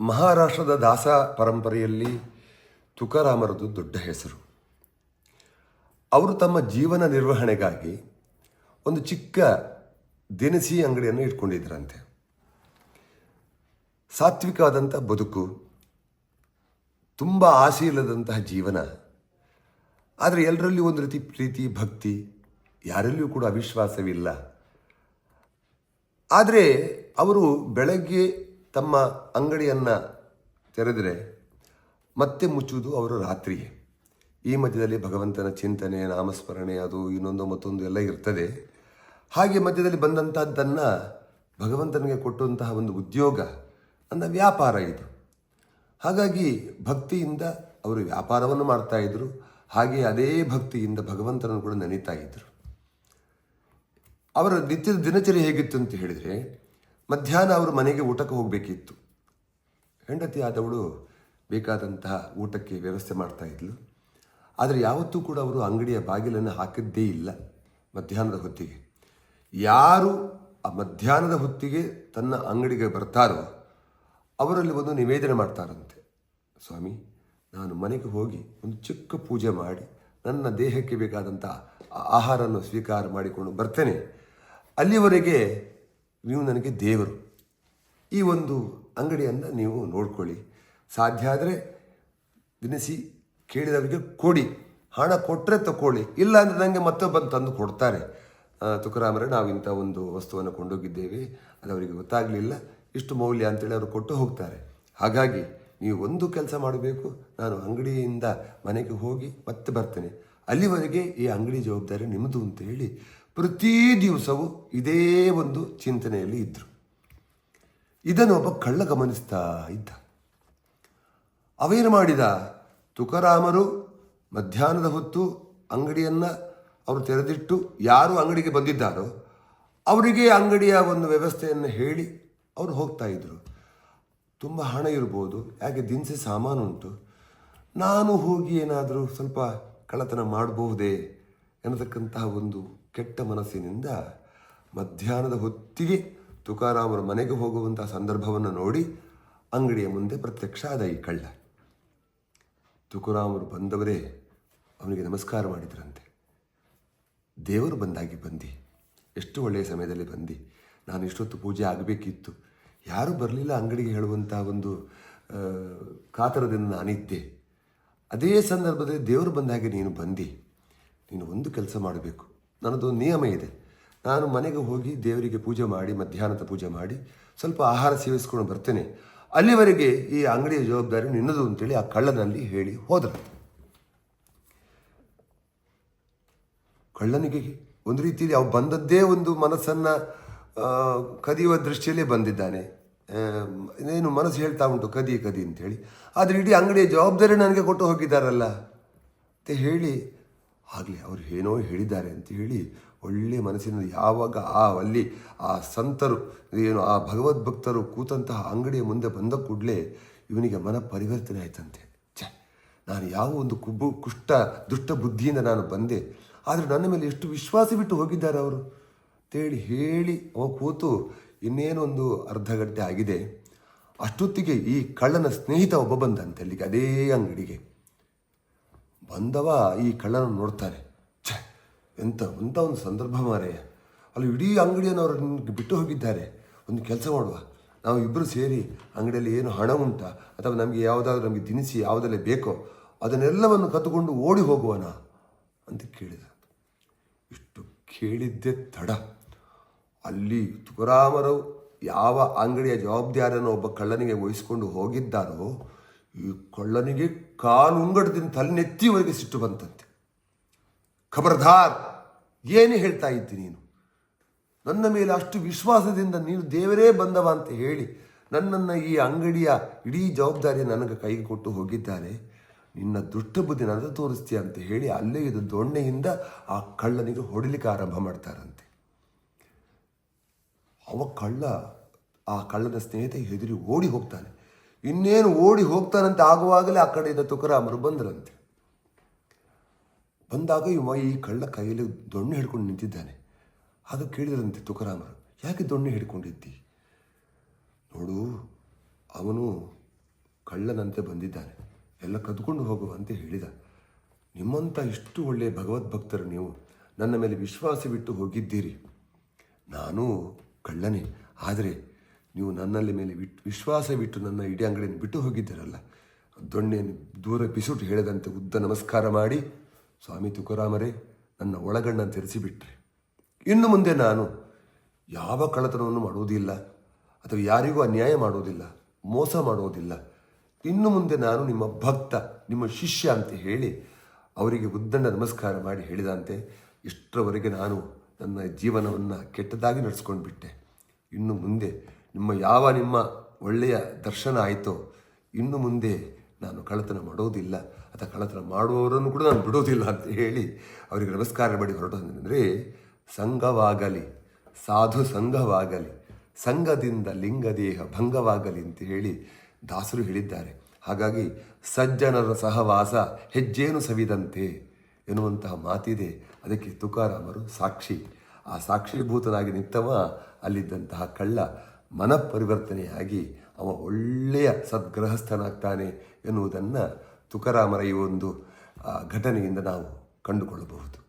ಮಹಾರಾಷ್ಟ್ರದ ದಾಸ ಪರಂಪರೆಯಲ್ಲಿ ತುಕಾರಾಮರದು ದೊಡ್ಡ ಹೆಸರು. ಅವರು ತಮ್ಮ ಜೀವನ ನಿರ್ವಹಣೆಗಾಗಿ ಒಂದು ಚಿಕ್ಕ ದಿನಸಿ ಅಂಗಡಿಯನ್ನು ಇಟ್ಕೊಂಡಿದ್ದರಂತೆ. ಸಾತ್ವಿಕವಾದಂಥ ಬದುಕು, ತುಂಬ ಆಸೆ ಇಲ್ಲದಂತಹ ಜೀವನ, ಆದರೆ ಎಲ್ಲರಲ್ಲಿ ಒಂದು ರೀತಿ ಪ್ರೀತಿ, ಭಕ್ತಿ, ಯಾರಲ್ಲಿಯೂ ಕೂಡ ಅವಿಶ್ವಾಸವಿಲ್ಲ. ಆದರೆ ಅವರು ಬೆಳಗ್ಗೆ ತಮ್ಮ ಅಂಗಡಿಯನ್ನು ತೆರೆದರೆ ಮತ್ತೆ ಮುಚ್ಚುವುದು ಅವರು ರಾತ್ರಿಯೇ. ಈ ಮಧ್ಯದಲ್ಲಿ ಭಗವಂತನ ಚಿಂತನೆ, ನಾಮಸ್ಮರಣೆ, ಅದು ಇನ್ನೊಂದು ಮತ್ತೊಂದು ಎಲ್ಲ ಇರ್ತದೆ. ಹಾಗೆ ಮಧ್ಯದಲ್ಲಿ ಬಂದಂಥದ್ದನ್ನು ಭಗವಂತನಿಗೆ ಕೊಟ್ಟಂತಹ ಒಂದು ಉದ್ಯೋಗ, ಅಂದ ವ್ಯಾಪಾರ ಇದು. ಹಾಗಾಗಿ ಭಕ್ತಿಯಿಂದ ಅವರು ವ್ಯಾಪಾರವನ್ನು ಇದ್ರು. ಹಾಗೆ ಅದೇ ಭಕ್ತಿಯಿಂದ ಭಗವಂತನನ್ನು ಕೂಡ ನೆನೀತಾ ಇದ್ದರು ಅವರ ನಿತ್ಯದ ದಿನಚರಿ ಹೇಗಿತ್ತು ಅಂತ ಹೇಳಿದರೆ ಮಧ್ಯಾಹ್ನ ಅವರು ಮನೆಗೆ ಊಟಕ್ಕೆ ಹೋಗಬೇಕಿತ್ತು. ಹೆಂಡತಿ ಆದವಳು ಬೇಕಾದಂತಹ ಊಟಕ್ಕೆ ವ್ಯವಸ್ಥೆ ಮಾಡ್ತಾ ಇದ್ಲು. ಆದರೆ ಯಾವತ್ತೂ ಕೂಡ ಅವರು ಅಂಗಡಿಯ ಬಾಗಿಲನ್ನು ಹಾಕಿದ್ದೇ ಇಲ್ಲ ಮಧ್ಯಾಹ್ನದ ಹೊತ್ತಿಗೆ. ಯಾರು ಆ ಮಧ್ಯಾಹ್ನದ ಹೊತ್ತಿಗೆ ತನ್ನ ಅಂಗಡಿಗೆ ಬರ್ತಾರೋ ಅವರಲ್ಲಿ ಒಂದು ನಿವೇದನೆ ಮಾಡ್ತಾರಂತೆ. ಸ್ವಾಮಿ, ನಾನು ಮನೆಗೆ ಹೋಗಿ ಒಂದು ಚಿಕ್ಕ ಪೂಜೆ ಮಾಡಿ, ನನ್ನ ದೇಹಕ್ಕೆ ಬೇಕಾದಂಥ ಆಹಾರವನ್ನು ಸ್ವೀಕಾರ ಮಾಡಿಕೊಂಡು ಬರ್ತೇನೆ. ಅಲ್ಲಿವರೆಗೆ ನೀವು ನನಗೆ ದೇವರು. ಈ ಒಂದು ಅಂಗಡಿಯನ್ನು ನೀವು ನೋಡ್ಕೊಳ್ಳಿ. ಸಾಧ್ಯ ಆದರೆ ದಿನಸಿ ಕೇಳಿದವರಿಗೆ ಕೊಡಿ. ಹಣ ಕೊಟ್ಟರೆ ತಗೊಳ್ಳಿ ಇಲ್ಲ ಅಂದರೆ ನನಗೆ ಮತ್ತೆ ಬಂದು ತಂದು ಕೊಡ್ತಾರೆ. ತುಕರಾಮರೇ ತುಕಾರಾಮರೇ, ನಾವು ಇಂಥ ಒಂದು ವಸ್ತುವನ್ನು ಕೊಂಡೋಗಿದ್ದೇವೆ. ಅದು ಅವರಿಗೆ ಗೊತ್ತಾಗಲಿಲ್ಲ. ಇಷ್ಟು ಮೌಲ್ಯ ಅಂತೇಳಿ ಅವರು ಕೊಟ್ಟು ಹೋಗ್ತಾರೆ. ಹಾಗಾಗಿ ನೀವು ಒಂದು ಕೆಲಸ ಮಾಡಬೇಕು. ನಾನು ಅಂಗಡಿಯಿಂದ ಮನೆಗೆ ಹೋಗಿ ಮತ್ತೆ ಬರ್ತೇನೆ. ಅಲ್ಲಿವರೆಗೆ ಈ ಅಂಗಡಿ ಜವಾಬ್ದಾರಿ ನಿಮ್ಮದು ಅಂತ ಹೇಳಿ ಪ್ರತಿ ದಿವಸವೂ ಇದೇ ಒಂದು ಚಿಂತನೆಯಲ್ಲಿ ಇದ್ದರು ಇದನ್ನು ಒಬ್ಬ ಕಳ್ಳ ಗಮನಿಸ್ತಾ ಇದ್ದ. ಅವೇನು ಮಾಡಿದ? ತುಕಾರಾಮರು ಮಧ್ಯಾಹ್ನದ ಹೊತ್ತು ಅಂಗಡಿಯನ್ನು ಅವರು ತೆರೆದಿಟ್ಟು ಯಾರು ಅಂಗಡಿಗೆ ಬಂದಿದ್ದಾರೋ ಅವರಿಗೆ ಅಂಗಡಿಯ ಒಂದು ವ್ಯವಸ್ಥೆಯನ್ನು ಹೇಳಿ ಅವರು ಹೋಗ್ತಾ ಇದ್ರು. ತುಂಬ ಹಣ ಇರ್ಬೋದು, ಯಾಕೆ ದಿನಸಿ ಸಾಮಾನು ಉಂಟು. ನಾನು ಹೋಗಿ ಏನಾದರೂ ಸ್ವಲ್ಪ ಕಳ್ಳತನ ಮಾಡಬಹುದೇ ಎನ್ನತಕ್ಕಂತಹ ಒಂದು ಕೆಟ್ಟ ಮನಸ್ಸಿನಿಂದ ಮಧ್ಯಾಹ್ನದ ಹೊತ್ತಿಗೆ ತುಕಾರಾಮರ ಮನೆಗೆ ಹೋಗುವಂತಹ ಸಂದರ್ಭವನ್ನು ನೋಡಿ ಅಂಗಡಿಯ ಮುಂದೆ ಪ್ರತ್ಯಕ್ಷ ಆದ ಈ ಕಳ್ಳ. ತುಕಾರಾಮರು ಬಂದವರೇ ಅವನಿಗೆ ನಮಸ್ಕಾರ ಮಾಡಿದ್ರಂತೆ. ದೇವರು ಬಂದಾಗಿ ಬಂದಿ. ಎಷ್ಟು ಒಳ್ಳೆಯ ಸಮಯದಲ್ಲಿ ಬಂದಿ. ನಾನು ಇಷ್ಟೊತ್ತು ಪೂಜೆ ಆಗಬೇಕಿತ್ತು. ಯಾರೂ ಬರಲಿಲ್ಲ ಅಂಗಡಿಗೆ ಹೇಳುವಂಥ ಒಂದು ಕಾತರದಿಂದ ನಾನಿದ್ದೆ. ಅದೇ ಸಂದರ್ಭದಲ್ಲಿ ದೇವರು ಬಂದಾಗೆ ನೀನು ಬಂದಿ. ನೀನು ಒಂದು ಕೆಲಸ ಮಾಡಬೇಕು. ನನ್ನದು ನಿಯಮ ಇದೆ. ನಾನು ಮನೆಗೆ ಹೋಗಿ ದೇವರಿಗೆ ಪೂಜೆ ಮಾಡಿ, ಮಧ್ಯಾಹ್ನದ ಪೂಜೆ ಮಾಡಿ, ಸ್ವಲ್ಪ ಆಹಾರ ಸೇವಿಸ್ಕೊಂಡು ಬರ್ತೇನೆ. ಅಲ್ಲಿವರೆಗೆ ಈ ಅಂಗಡಿಯ ಜವಾಬ್ದಾರಿ ನಿನ್ನದು ಅಂತೇಳಿ ಆ ಕಳ್ಳನಲ್ಲಿ ಹೇಳಿ ಹೋದರು ಕಳ್ಳನಿಗೆ ಒಂದು ರೀತಿಯಲ್ಲಿ ಅವು ಬಂದದ್ದೇ ಒಂದು ಮನಸ್ಸನ್ನು ಕದಿಯುವ ದೃಷ್ಟಿಯಲ್ಲೇ ಬಂದಿದ್ದಾನೆ. ಏನು ಮನಸ್ಸು ಹೇಳ್ತಾ ಉಂಟು, ಕದಿ ಕದಿ ಅಂತೇಳಿ. ಆದರೆ ಇಡೀ ಅಂಗಡಿಯ ಜವಾಬ್ದಾರಿ ನನಗೆ ಕೊಟ್ಟು ಹೋಗಿದ್ದಾರಲ್ಲ. ಅಂತ ಹೇಳಿ ಆಗಲಿ, ಅವರು ಏನೋ ಹೇಳಿದ್ದಾರೆ ಅಂತ ಹೇಳಿ ಒಳ್ಳೆ ಮನಸ್ಸಿನಲ್ಲಿ ಯಾವಾಗ ಆ ಅಲ್ಲಿ ಆ ಸಂತರು, ಏನು ಆ ಭಗವದ್ಭಕ್ತರು ಕೂತಂತಹ ಅಂಗಡಿಯ ಮುಂದೆ ಬಂದ ಕೂಡಲೇ ಇವನಿಗೆ ಮನ ಪರಿವರ್ತನೆ ಆಯ್ತಂತೆ. ಛೆ, ನಾನು ಯಾವ ಒಂದು ಕುಬ್ಬು ಕುಷ್ಟ ದುಷ್ಟ ಬುದ್ಧಿಯಿಂದ ನಾನು ಬಂದೆ, ಆದರೆ ನನ್ನ ಮೇಲೆ ಎಷ್ಟು ವಿಶ್ವಾಸ ಬಿಟ್ಟು ಹೋಗಿದ್ದಾರೆ ಅವರು? ಅಂತೇಳಿ ಹೇಳಿ ಅವ ಕೂತು ಇನ್ನೇನೊಂದು ಅರ್ಧ ಗಂಟೆ ಆಗಿದೆ, ಅಷ್ಟೊತ್ತಿಗೆ ಈ ಕಳ್ಳನ ಸ್ನೇಹಿತ ಒಬ್ಬ ಬಂದಂತೆ ಅಲ್ಲಿಗೆ, ಅದೇ ಅಂಗಡಿಗೆ. ಬಂದವ ಈ ಕಳ್ಳನ ನೋಡ್ತಾರೆ. ಛೆ, ಎಂತ ಎಂಥ ಒಂದು ಸಂದರ್ಭ ಮಾರೆಯ ಅಲ್ಲಿ ಇಡೀ ಅಂಗಡಿಯನ್ನು ಅವರು ನಿನ್ಗೆ ಬಿಟ್ಟು ಹೋಗಿದ್ದಾರೆ. ಒಂದು ಕೆಲಸ ಮಾಡುವ. ನಾವು ಇಬ್ಬರು ಸೇರಿ ಅಂಗಡಿಯಲ್ಲಿ ಏನು ಹಣ ಉಂಟಾ, ಅಥವಾ ನಮಗೆ ಯಾವುದಾದ್ರೂ ನಮಗೆ ದಿನಸಿ ಯಾವುದೆಲ್ಲ ಬೇಕೋ, ಅದನ್ನೆಲ್ಲವನ್ನು ಕದ್ದುಕೊಂಡು ಓಡಿ ಹೋಗುವನ ಅಂತ ಕೇಳಿದ. ಇಷ್ಟು ಕೇಳಿದ್ದೆ ತಡ. ಅಲ್ಲಿ ತುಕಾರಾಮರು ಯಾವ ಅಂಗಡಿಯ ಜವಾಬ್ದಾರಿಯನ್ನು ಒಬ್ಬ ಕಳ್ಳನಿಗೆ ವಹಿಸಿಕೊಂಡು ಹೋಗಿದ್ದಾರೋ, ಈ ಕಳ್ಳನಿಗೆ ಕಾಲುಂಗಡದಿಂದ ತಲೆನೆತ್ತಿವರೆಗೆ ಸಿಟ್ಟು ಬಂತಂತೆ. ಖಬರ್ದಾರ್, ಏನು ಹೇಳ್ತಾ ಇದ್ದಿ ನೀನು? ನನ್ನ ಮೇಲೆ ಅಷ್ಟು ವಿಶ್ವಾಸದಿಂದ ನೀನು ದೇವರೇ ಬಂದವ ಅಂತ ಹೇಳಿ ನನ್ನನ್ನು ಈ ಅಂಗಡಿಯ ಇಡೀ ಜವಾಬ್ದಾರಿ ನನಗೆ ಕೈಗೆ ಕೊಟ್ಟು ಹೋಗಿದ್ದಾರೆ. ನಿನ್ನ ದುಷ್ಟ ಬುದ್ಧಿ ನನಗೆ ತೋರಿಸ್ತೀಯ ಅಂತ ಹೇಳಿ ಅಲ್ಲೇ ಇದು ದೊಣ್ಣೆಯಿಂದ ಆ ಕಳ್ಳನಿಗೆ ಹೊಡಿಲಿಕ್ಕೆ ಆರಂಭ ಮಾಡ್ತಾರಂತೆ. ಅವ ಕಳ್ಳ ಆ ಕಳ್ಳನ ಸ್ನೇಹಿತ ಹೆದರಿ ಓಡಿ ಹೋಗ್ತಾನೆ. ಇನ್ನೇನು ಓಡಿ ಹೋಗ್ತಾನಂತೆ ಆಗುವಾಗಲೇ ಆ ಕಡೆಯಿಂದ ತುಕರಾಮರು ಬಂದರಂತೆ. ಬಂದಾಗ ಇವ ಈ ಕಳ್ಳ ಕೈಯಲ್ಲಿ ದೊಣ್ಣೆ ಹಿಡ್ಕೊಂಡು ನಿಂತಿದ್ದಾನೆ. ಆಗ ಕೇಳಿದ್ರಂತೆ ತುಕರಾಮರು, ಯಾಕೆ ದೊಣ್ಣೆ ಹಿಡ್ಕೊಂಡಿದ್ದಿ? ನೋಡು, ಅವನು ಕಳ್ಳನಂತೆ ಬಂದಿದ್ದಾನೆ. ಎಲ್ಲ ಕದ್ಕೊಂಡು ಹೋಗುವಂತೆ ಹೇಳಿದ. ನಿಮ್ಮಂಥ ಇಷ್ಟು ಒಳ್ಳೆಯ ಭಗವದ್ಭಕ್ತರು ನೀವು ನನ್ನ ಮೇಲೆ ವಿಶ್ವಾಸ ಬಿಟ್ಟು ಹೋಗಿದ್ದೀರಿ. ನಾನು ಕಳ್ಳನೇ. ಆದರೆ ನೀವು ನನ್ನಲ್ಲಿ ಮೇಲೆ ಬಿಟ್ಟು ವಿಶ್ವಾಸವಿಟ್ಟು ನನ್ನ ಇಡೀ ಅಂಗಡಿಯನ್ನು ಬಿಟ್ಟು ಹೋಗಿದ್ದೀರಲ್ಲ ದೊಣ್ಣೆಯನ್ನು ದೂರ ಪಿಸುಟು ಹೇಳಿದಂತೆ ಉದ್ದ ನಮಸ್ಕಾರ ಮಾಡಿ, ಸ್ವಾಮಿ ತುಕಾರಾಮರೇ, ನನ್ನ ಒಳಗಣ್ಣನ್ನು ತೆರೆಸಿಬಿಟ್ರೆ. ಇನ್ನು ಮುಂದೆ ನಾನು ಯಾವ ಕಳ್ಳತನವನ್ನು ಮಾಡುವುದಿಲ್ಲ, ಅಥವಾ ಯಾರಿಗೂ ಅನ್ಯಾಯ ಮಾಡುವುದಿಲ್ಲ, ಮೋಸ ಮಾಡುವುದಿಲ್ಲ. ಇನ್ನು ಮುಂದೆ ನಾನು ನಿಮ್ಮ ಭಕ್ತ, ನಿಮ್ಮ ಶಿಷ್ಯ ಅಂತ ಹೇಳಿ ಅವರಿಗೆ ಉದ್ದಣ್ಣ ನಮಸ್ಕಾರ ಮಾಡಿ ಹೇಳಿದಂತೆ ಇಷ್ಟರವರೆಗೆ ನಾನು ನನ್ನ ಜೀವನವನ್ನು ಕೆಟ್ಟದಾಗಿ ನಡೆಸ್ಕೊಂಡು ಬಿಟ್ಟೆ ಇನ್ನು ಮುಂದೆ ನಿಮ್ಮ ಯಾವ ನಿಮ್ಮ ಒಳ್ಳೆಯ ದರ್ಶನ ಆಯಿತೋ, ಇನ್ನು ಮುಂದೆ ನಾನು ಕಳ್ಳತನ ಮಾಡೋದಿಲ್ಲ. ಅಥವಾ ಕಳ್ಳತನ ಮಾಡುವವರನ್ನು ಕೂಡ ನಾನು ಬಿಡೋದಿಲ್ಲ ಅಂತ ಹೇಳಿ ಅವರಿಗೆ ನಮಸ್ಕಾರ ಮಾಡಿ ಹೊರಟೋದಂದರೆ ಸಂಘವಾಗಲಿ, ಸಾಧು ಸಂಘವಾಗಲಿ, ಸಂಘದಿಂದ ಲಿಂಗ ದೇಹ ಭಂಗವಾಗಲಿ ಅಂತ ಹೇಳಿ ದಾಸರು ಹೇಳಿದ್ದಾರೆ. ಹಾಗಾಗಿ ಸಜ್ಜನರ ಸಹವಾಸ ಹೆಜ್ಜೇನು ಸವಿದಂತೆ ಎನ್ನುವಂತಹ ಮಾತಿದೆ. ಅದಕ್ಕೆ ತುಕಾರಾಮರು ಸಾಕ್ಷಿ. ಆ ಸಾಕ್ಷೀಭೂತನಾಗಿ ನಿಂತವ ಅಲ್ಲಿದ್ದಂತಹ ಕಳ್ಳ ಮನಪರಿವರ್ತನೆಯಾಗಿ ಅವ ಒಳ್ಳೆಯ ಸದ್ಗ್ರಹಸ್ಥನಾಗ್ತಾನೆ ಎನ್ನುವುದನ್ನು ತುಕಾರಾಮರ ಈ ಒಂದು ಘಟನೆಯಿಂದ ನಾವು ಕಂಡುಕೊಳ್ಳಬಹುದು.